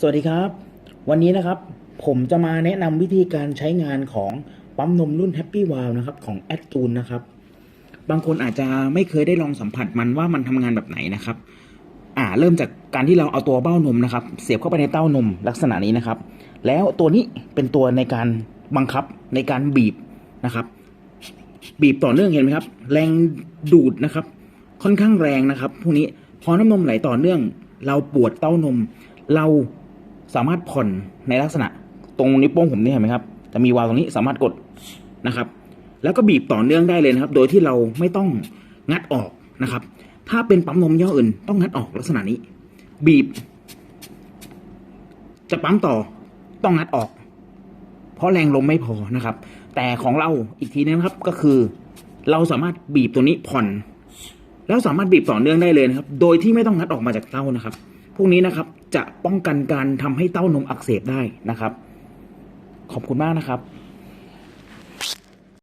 สวัสดีครับ วันนี้นะครับผมจะมาแนะนำวิธีการใช้งานของปั๊มนมรุ่น Happy w o w นะครับของแอดตูนนะครับ บางคนอาจจะไม่เคยได้ลองสัมผัสมันว่ามันทำงานแบบไหนนะครับ อ่าเริ่มจากการที่เราเอาตัวเบ้านมนะครับ เสียบเข้าไปในเต้านมลักษณะนี้นะครับ แล้วตัวนี้เป็นตัวในการบังคับในการบีบนะครับ บีบต่อเนื่องเห็นไหมครับ แรงดูดนะครับ ค่อนข้างแรงนะครับพวกนี้พอน้ำนมไหลต่อเนื่อง เราปวดเต้านม เรา สามารถผ่อนในลักษณะ ตรงนิ้วโป้งผมนี่เห็นไหมครับ จะมีวาล์วตรงนี้สามารถกดนะครับ แล้วก็บีบต่อเนื่องได้เลยนะครับ โดยที่เราไม่ต้องงัดออกนะครับ ถ้าเป็นปั๊มนมย่ออื่น ต้องงัดออกลักษณะนี้ บีบ จะปั๊มต่อต้องงัดออก เพราะแรงลมไม่พอนะครับ แต่ของเราอีกทีนึงครับก็คือ เราสามารถบีบตัวนี้ผ่อน แล้วสามารถบีบต่อเนื่องได้เลยนะครับ โดยที่ไม่ต้องงัดออกมาจากเต้านะครับ พวกนี้นะครับจะป้องกันการทำให้เต้านมอักเสบได้นะครับ ขอบคุณมากนะครับ